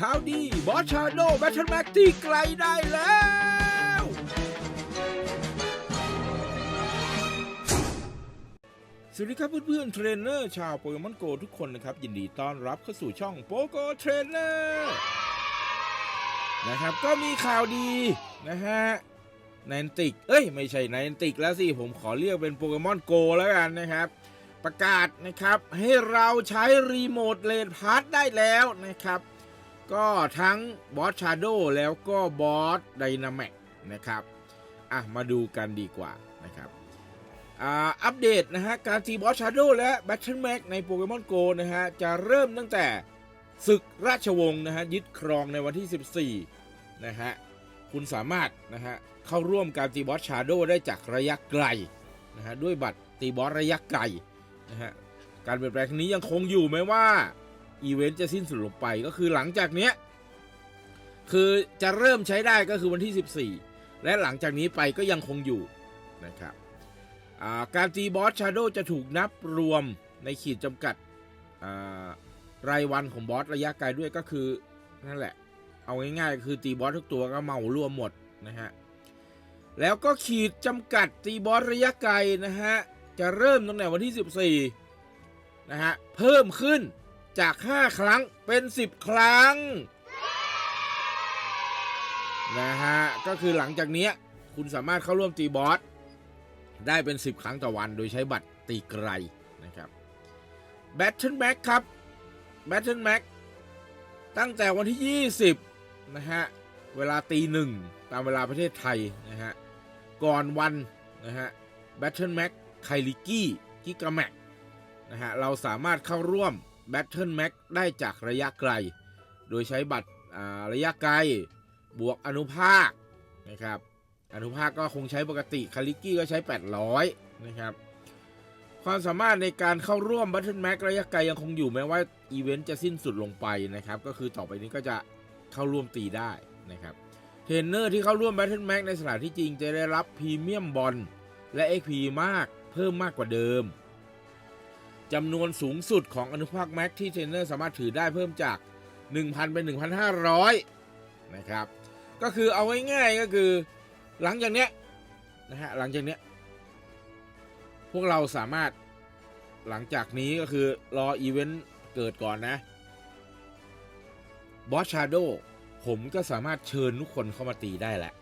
ข่าวดีบอสชาโดแบทเทิลแม็กที่ไกลได้แล้ว สวัสดีครับเพื่อนๆเทรนเนอร์ชาวโปเกมอนโกทุกคนนะครับ ยินดีต้อนรับเข้าสู่ช่องโปโกเทรนเนอร์นะครับก็มีข่าวดีนะฮะแนนติก เอ้ย ไม่ใช่แนนติกแล้วสิ ผมขอเรียกเป็นโปเกมอนโกแล้วกันนะครับ ประกาศนะครับให้เราใช้รีโมทเลนพาร์ทได้แล้วนะครับ ก็ทั้งบอสชาโดแล้วก็บอสไดนามิกนะครับอะมาดูกันดีกว่านะครับอ่าอัปเดตนะฮะการตีบอสชาโดและแบทเทิลแม็กในโปเกมอนโกนะฮะจะเริ่มตั้งแต่ศึกราชวงศ์นะฮะยึดครองในวันที่ 14นะฮะคุณสามารถนะฮะเข้าร่วมการตีบอสชาโดได้จากระยะไกลนะฮะด้วยบัตรตีบอสระยะไกลนะฮะการเปลี่ยนแปลงครั้งนี้ยังคงอยู่ไหมว่า อีเวนต์จะสิ้นสุดลงไปก็คือหลังจากเนี้ยคือจะเริ่มใช้ได้ก็คือวันที่ 14 และหลังจากนี้ไปก็ยังคงอยู่นะครับาการตีบอสชาโดจะถูกนับรวมในขีดจำกัดรายวันของบอสระยะไกลด้วยก็คือนั่นแหละ เอาง่ายๆ คือตีบอสทุกตัวก็เมารวมหมดนะฮะแล้วก็ขีดจำกัดตีบอสระยะไกลนะฮะจะเริ่มตั้งแต่วันที่ 14นะฮะเพิ่มขึ้น จาก 5 ครั้งเป็น 10 ครั้งนะฮะก็คือหลังจากเนี้ยคุณสามารถเข้าร่วมตีบอสได้เป็น 10 ครั้งต่อวันโดยใช้บัตรตีไกลนะครับแบทเทิลแม็กครับแบทเทิลแม็กตั้งแต่วันที่ 20 นะฮะ เวลาตีหนึ่งตามเวลาประเทศไทยนะฮะ ก่อนวันนะฮะแบทเทิลแม็กไคลิกี้กิกาแมกนะฮะ เราสามารถเข้าร่วม แบทเทิลแม็กได้จากระยะไกล โดยใช้บัตรอ่าระยะไกล บวกอนุภาคนะครับ อนุภาคก็คงใช้ปกติ คาลิกี้ก็ใช้ 800 นะครับ ความสามารถในการเข้าร่วมบัตเทิลแม็กระยะไกลยังคงอยู่แม้ว่าอีเวนต์จะสิ้นสุดลงไปนะครับ ก็คือต่อไปนี้ก็จะเข้าร่วมตีได้นะครับ เทรนเนอร์ที่เข้าร่วม Battle Max ในสถานที่จริงจะได้รับพรีเมียมบอลและ XP มากเพิ่มมากกว่าเดิม จำนวนสูงสุดของอนุภาคแม็กที่เทรนเนอร์สามารถถือได้เพิ่มจาก 1,000 เป็น 1,500 นะครับ ก็คือเอาง่ายๆก็คือหลังจากเนี้ยนะฮะหลังจากเนี้ยพวกเราสามารถหลังจากนี้ก็คือรออีเวนต์เกิดก่อนนะบอสชาโดผมก็สามารถเชิญทุกคนเข้ามาตีได้แหละ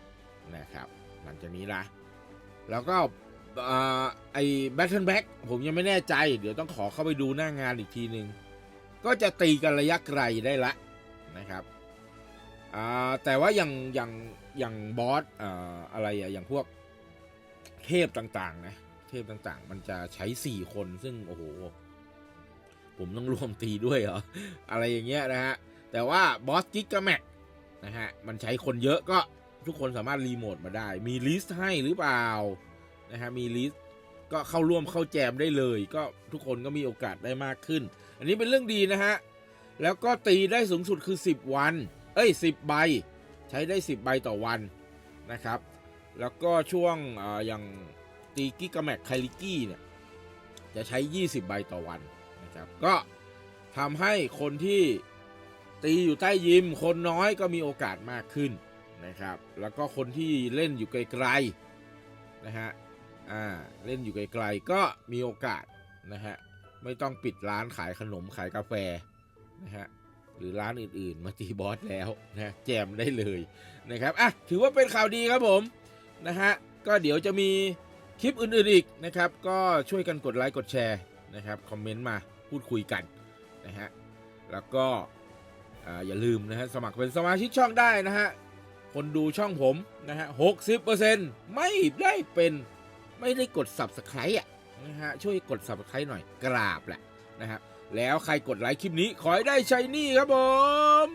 นะครับ หลังจากนี้นะแล้วก็ ไอ้แบทเทิลแบ็กผมยังไม่แน่ใจ เดี๋ยวต้องขอเข้าไปดูหน้างานอีกทีหนึ่งก็จะตีกันระยะไกลได้ละนะครับแต่ว่าอย่างอย่างอย่างบอสออะไรอะอย่างพวกเทพต่างๆนะเทพต่างๆ มันจะใช้4คนซึ่งโอ้โหผมต้องรวมตีด้วยเหรอ อะไรอย่างเงี้ยนะฮะ แต่ว่าบอสกิกกะแม็กนะฮะ มันใช้คนเยอะก็ทุกคนสามารถรีโมทมาได้ มีลิสต์ให้หรือเปล่า นะฮะมีลิสต์ก็เข้าร่วมเข้าแจมได้เลย ก็ทุกคนก็มีโอกาสได้มากขึ้น อันนี้เป็นเรื่องดีนะฮะ แล้วก็ตีได้สูงสุดคือ 10 วัน เอ้ย 10 ใบ ใช้ได้ 10 ใบต่อวันนะครับ แล้วก็ช่วงออย่างตีกิกะแมกไคลิกี้เนี่ยจะใช้ 20 ใบต่อวันนะครับก็ทำให้คนที่ตีอยู่ใต้ยิม คนน้อยก็มีโอกาสมากขึ้นนะครับ แล้วก็คนที่เล่นอยู่ไกลๆนะฮะ อ่าเล่นอยู่ไกลๆก็มีโอกาสนะฮะไม่ต้องปิดร้านขายขนมขายกาแฟนะฮะหรือร้านอื่นๆ มาตีบอสแล้วนะแจมได้เลยนะครับอะถือว่าเป็นข่าวดีครับผมนะฮะก็เดี๋ยวจะมีคลิปอื่นๆอีกนะครับก็ช่วยกันกดไลค์กดแชร์นะครับคอมเมนต์มาพูดคุยกันนะฮะแล้วก็อ่าอย่าลืมนะฮะสมัครเป็นสมาชิกช่องได้นะฮะคนดูช่องผมนะฮะหกสิบเปอร์เซ็นต์ไม่ได้เป็น ไม่ได้กด subscribe อะนะฮะช่วยกด subscribe หน่อยกราบแหละนะครับแล้วใครกดไลค์คลิปนี้ ขอให้ได้ใช้นี่ครับผม